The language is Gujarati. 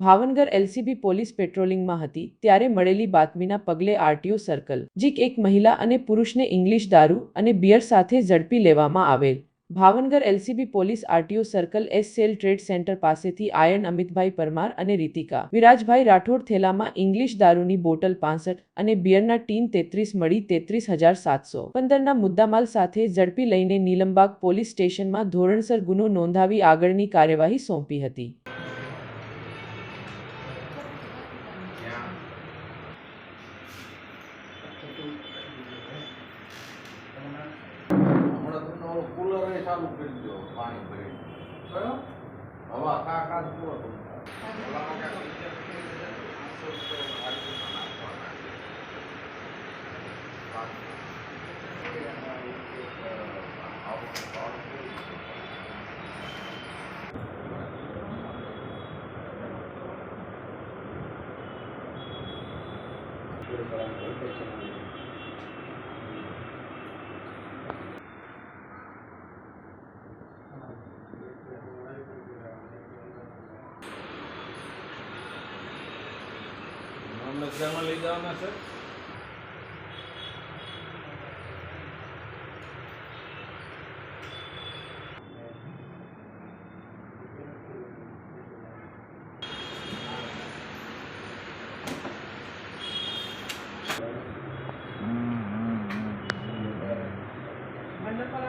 ભાવનગર એલસીબી પોલીસ પેટ્રોલિંગમાં હતી ત્યારે મળેલી બાતમીના પગલે આરટીઓ સર્કલ, જીક એક મહિલા અને પુરુષને ઇંગ્લિશ દારૂ અને બિયર સાથે ઝડપી લેવામાં આવેલ. Bhavnagar LCB police RTO circle S cell trade centre પાસેથી આયન અમિતભાઈ પરમાર અને રીતિકા, વિરાજભાઈ રાઠોડ થેલામાં ઇંગ્લિશ દારૂની બોટલ પાસઠ અને બિયરના ટીન તેત્રીસ મળી તેત્રીસ હજાર સાતસો. પંદરના મુદ્દામાલ સાથે ઝડપી લઈને નીલમબાગ પોલીસ સ્ટેશનમાં ધોરણસર ગુનો નોંધાવી આગળની કાર્યવાહી સોંપી હતી. કુલર એ ચાલુ કરી દો પાણી ભરી કયો? હવા કા કા જ પૂરો તમને એક્ઝામમાં લઈ જવાના છે Gracias.